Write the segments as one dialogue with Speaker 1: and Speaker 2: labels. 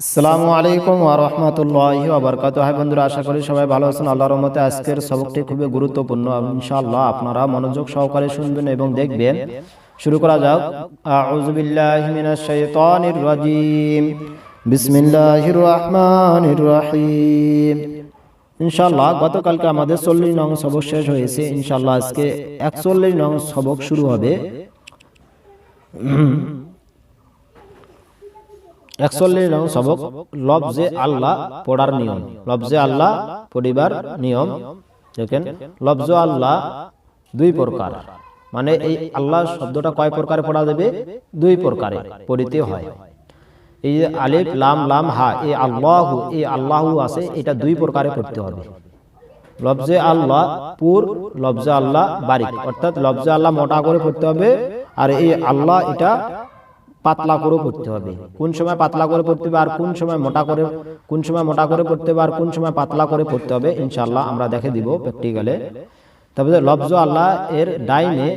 Speaker 1: আসসালামু আলাইকুম ওয়া রাহমাতুল্লাহি ওয়া বারাকাতুহু। বন্ধুরা, আশা করি সবাই ভালো আছেন। আল্লাহর রহমতে আজকের সবকটি খুবই গুরুত্বপূর্ণ ইনশাআল্লাহ আপনারা মনোযোগ সহকারে শুনবেন এবং দেখবেন। শুরু করা যাক। আউযু বিল্লাহি মিনাশ শাইতানির রাজিম। বিসমিল্লাহির রহমানির রহিম। ইনশাআল্লাহ, গতকালকে আমাদের চল্লিশ নং সবক শেষ হয়েছে। ইনশাআল্লাহ আজকে একচল্লিশ নং সবক শুরু হবে। একচল্লিশ নং সবক লফজে আল্লাহ পড়ার নিয়ম। লফজে আল্লাহ পড়িবার নিয়ম। দেখেন লফজ আল্লাহ দুই প্রকার। মানে এই আল্লাহ শব্দটা কয় প্রকারে পড়া যাবে দুই প্রকারে পড়িতে হয়। এই যে আলিফ লাম লাম হা এই আল্লাহ এই আল্লাহ আছে এটা দুই প্রকারে পড়তে হবে। লফজে আল্লাহ পুর লফজে আল্লাহ বারিক। অর্থাৎ লফজে আল্লাহ মোটা করে পড়তে হবে। আর এই আল্লাহ এটা পাতলা করে পড়তে হবে। কোন সময় পাতলা করে পড়তে হবে আর কোন সময় মোটা করে কোন সময় মোটা করে পড়তে হবে আর কোন সময় পাতলা করে পড়তে হবে, ইনশাআল্লাহ আমরা দেখে দিব প্র্যাকটিক্যালে। তবে লফজ আল্লাহ এর ডাইনে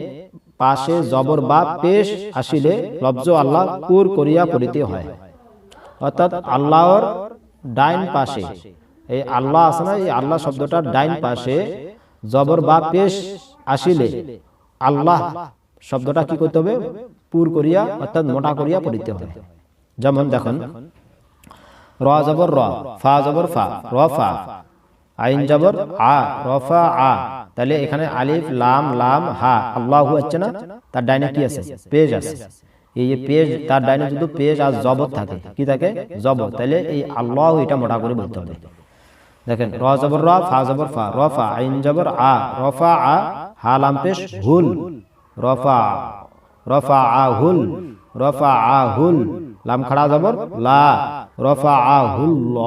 Speaker 1: পাশে জবর বা পেশ আসিলে লফজ আল্লাহ পুর করিয়া পড়িতে হয়। অর্থাৎ আল্লাহর ডাইন পাশে, এই আল্লাহ আছে না, এই আল্লাহ শব্দটার ডাইন পাশে জবর বা পেশ আসিলে আল্লাহ শব্দটা কি করতে হবে? পুর করিয়া, অর্থাৎ মোটা করিয়া পড়িতে হবে। যেমন দেখুন, র জবর র, ফা জবর ফা, র ফা, আইন জবর আ রফা আ। তাহলে এখানে আলিফ, লাম লাম, হা, আল্লাহ হচ্ছে না? তার ডাইনে কি আছে? পেজ আছে। এই যে পেজ, তার ডাইনে যদি পেজ আর জবর থাকে, কি থাকে? জবর। তাহলে এই আল্লাহ এটা মোটা করে বলতে হবে। দেখেন, র জবর র, ফা জবর ফা রফা আইন জবর আ রফা আ, হা, লাম, পেশ, হুল। রফা রফা আহুল রফা আহুল লাম খাড়া জবর? লা। রফা আহুল ল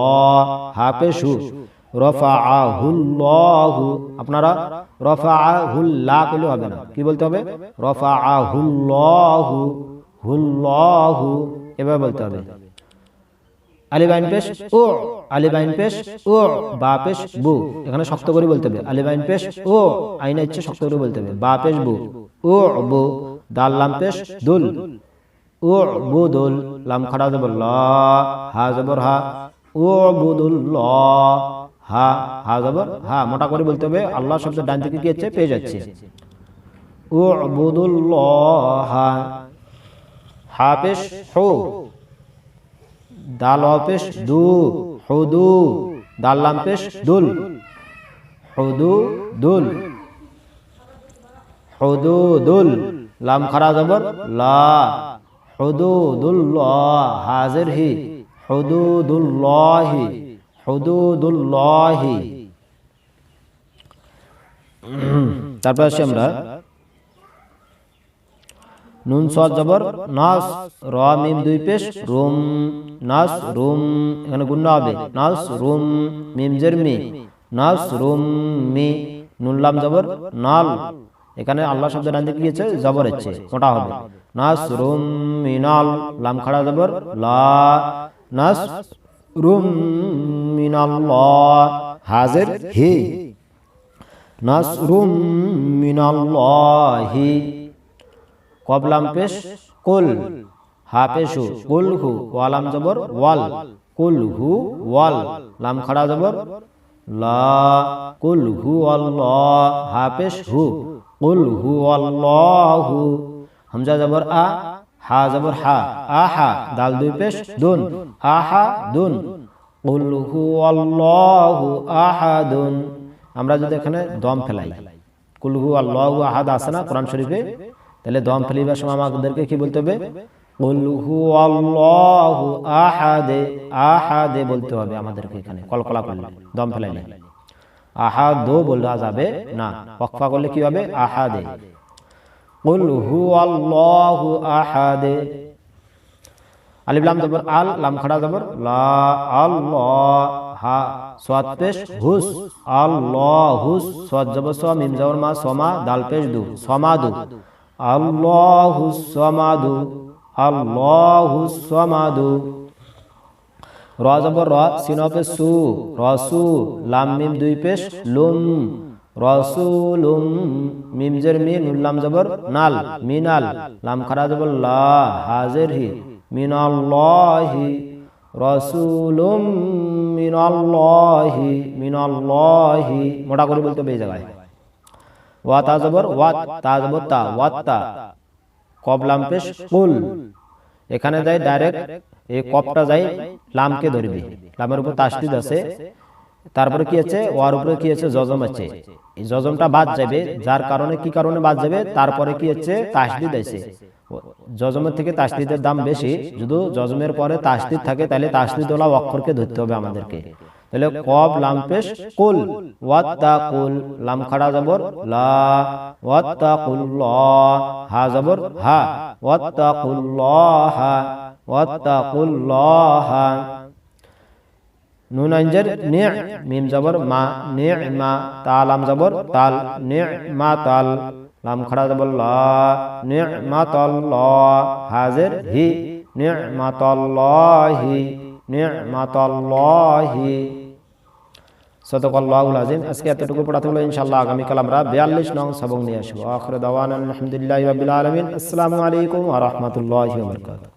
Speaker 1: হাফেশু রফা আহুল্লাহু আপনারা রফা আহুল্লাহ পেলে হবে না। কি বলতে হবে? রফা আহুল্লাহু হুল্লাহু। এভাবে বলতে হবে। আলিবাইন পেশ ও আলিবাইন পেশ ও বা পেশ বু। এখানে শক্ত করে বলতে হবে। আলিবাইন পেশ ও আইনা ইচ্ছে শক্ত করে বলতে হবে। বা পেশ বু। ও বু। দাল, লাম, পেশ, দুল। ও বু, দুল। লাম ল, হা, জবর, হা। ও বুদুল ল, হা হা, জবর, হা। মোটা করে বলতে হবে। আল্লাহ শব্দ ডান দিকে কি হচ্ছে? পেয়ে যাচ্ছে। ও বুদুল ল, হা। হা, পেশ, হো। দাল পেশ দু, হুদু, দাল লাম পেশ দুল। হুদু দুল। হুদু, দুল। লাম খারা জবর লা। হুদুদুল্লাহ হাজির হি। হুদুদুল্লাহি হুদুদুল্লাহি তারপর আসি আমরা। নুন সদ জবর নাস র মিম দুই পেশ রুম নাস রুম এখানে গুন্না হবে নাস রুম মিম জের মি নাস রুম মি নুন লাম জবর নাল এখানে আল্লাহ শব্দ ডান দিকে গিয়েছে জবর হচ্ছে ওটা হবে। নাস রুম মিনাল লাম খাড়া জবর লা নাস রুম মিনাল্লাহ হাজির হি। নাস রুম মিনাল্লাহি কবলাম পেশ, কুল। হাফেশু কুল হু ওয়ালাম জবর, ওয়াল। কুল হু ওয়াল। লাম খাড়া জবর, লা। কুল হু আল্লাহ। হাফেশ হু কুল হু আল্লাহু। হামজা জবর, আ। হা জবর, হা। আহা, দাল দুই পেশ, দুন। আহা, দুন। কুল হু আল্লাহু আহাদুন। আমরা যদি এখানে দম ফেলাই, কুলহু, আল্লাহু আহাদ আছে না কোরআন শরীফে? তাহলে দম ফেলিবার সময় আমাদেরকে কি বলতে হবে? কুলহু আহাদে আহাদে বলতে হবে আমাদেরকে এখানে। কলকলা করলে দম ফেলাইলে। বলা যাবে না। ওয়াকফা করলে কি হবে? আহাদে। কুলহু আল্লাহু আহাদে। আলিফ লাম জবর আল লাম খাড়া জবর লা আল্লাহ হা সাদ পেশ হুস। আল্লাহ সাদ জবর স মিম জবর মা সমা দাল পেশ দু। সমাদু আল্লাহু সমাদু আল্লাহু সমাদু। র জবর র, সিন পেশ সু, রসু, লাম, মিম, দুই পেশ, লুম। রসুলুম মিম জের মি নুন লাম জবর, নাল, মিনাল। লাম খাড়া জবর লা, হাজির হি, মিনাল্লাহি। রসুলুম, মিনাল্লাহি মিনাল্লাহি। মোটা করে বলতে হবে ওয়া তা জবর ওয়াত এখানে যাই ডাইরেক্ট এই কপটা যাই লামকে ধরবে। লামের উপর তাসদিদ আছে। তারপরে কি আছে? ওয়ার উপরে কি আছে? জজম আছে। এই জজমটা বাদ যাবে। যার কারণে, কি কারণে বাদ যাবে? তারপরে কি হচ্ছে তাসদিদ আছে। জজমের থেকে তাসদিদের দাম বেশি। যদি জজমের পরে তাসদিদ থাকে, তাহলে তাসদিদ ওলা অক্ষরকে ধরতে হবে আমাদেরকে। তাহলে কব লাম পেশ কুল, ওয়াত্তা কুল লাম খাড়া জবর লা, ওয়াত্তা কুল হা জবর হা, ওয়াত্তা কুল হা, ওয়াত্তা কুল হা। নুন নে, মিম জবর মা, নে, মা তালাম জবর তাল, নে, মা, তাল লাম খড়া জবর লা, নে, মা, তল, ল, হাজের হি, নে, মা তল্লাহি নে মা তল্লাহি সদকাল্লাহুল আজিম আজকে এতটুকু পড়াতে হলো ইনশাআল্লাহ আগামীকাল আমরা 42 নং সবক নিয়ে আসব আখির দাওয়ানা আলহামদুলিল্লাহি রাব্বিল আলামিন আসসালামু আলাইকুম ওয়া রাহমাতুল্লাহি ওয়া বারাকাতুহু